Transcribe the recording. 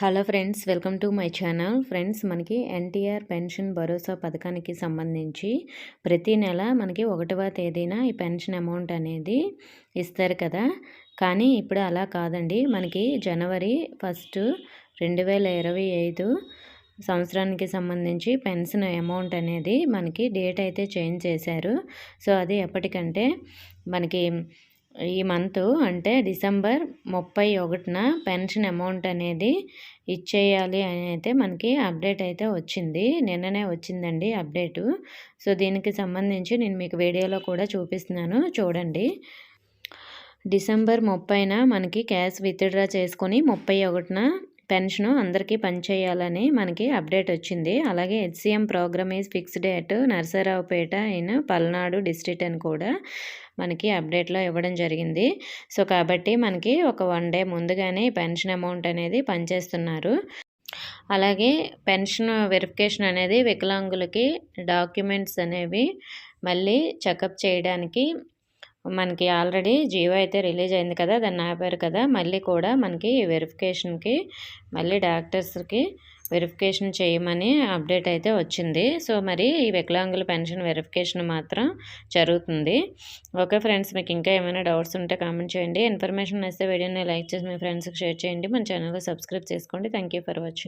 Hello friends welcome to my channel. Friends మనకి NTR pension భరోసా పథకానికి సంబంధించి ప్రతి నెల మనకి ఒకటవ తేదీన ఈ పెన్షన్ అమౌంట్ అనేది ఇస్తారు కదా. కానీ ఇప్పుడు అలా కాదండి. మనకి జనవరి ఫస్ట్ రెండు వేల ఇరవై ఐదు సంవత్సరానికి సంబంధించి పెన్షన్ అమౌంట్ అనేది మనకి డేట్ అయితే చేంజ్ చేశారు. సో అది ఎప్పటికంటే మనకి ఈ మంత్ అంటే డిసెంబర్ ముప్పై ఒకటిన పెన్షన్ అమౌంట్ అనేది ఇచ్చేయాలి అని అయితే మనకి అప్డేట్ అయితే వచ్చింది. నిన్ననే వచ్చిందండి అప్డేటు. సో దీనికి సంబంధించి నేను మీకు వీడియోలో కూడా చూపిస్తున్నాను. చూడండి. డిసెంబర్ ముప్పైన మనకి క్యాష్ విత్డ్రా చేసుకొని ముప్పై ఒకటిన పెన్షన్ అందరికీ పనిచేయాలని మనకి అప్డేట్ వచ్చింది. అలాగే HCM program is fixed at Narasaraopet in Palnadu district అని కూడా మనకి అప్డేట్లో ఇవ్వడం జరిగింది. సో కాబట్టి మనకి ఒక వన్ డే ముందుగానే పెన్షన్ అమౌంట్ అనేది పనిచేస్తున్నారు. అలాగే పెన్షన్ వెరిఫికేషన్ అనేది వికలాంగులకి డాక్యుమెంట్స్ అనేవి మళ్ళీ చెకప్ చేయడానికి మనకి ఆల్రెడీ జియో అయితే రిలీజ్ అయింది కదా దాన్ని ఆపారు కదా మళ్ళీ కూడా మనకి వెరిఫికేషన్కి మళ్ళీ డాక్టర్స్కి వెరిఫికేషన్ చేయమని అప్డేట్ అయితే వచ్చింది. సో మరి ఈ వికలాంగుల పెన్షన్ వెరిఫికేషన్ మాత్రం జరుగుతుంది. ఓకే ఫ్రెండ్స్ మీకు ఇంకా ఏమైనా డౌట్స్ ఉంటే కామెంట్ చేయండి. ఇన్ఫర్మేషన్ వస్తే వీడియోని లైక్ చేసి మీ ఫ్రెండ్స్కి షేర్ చేయండి. మన ఛానల్కి సబ్స్క్రైబ్ చేసుకోండి. Thank for watching.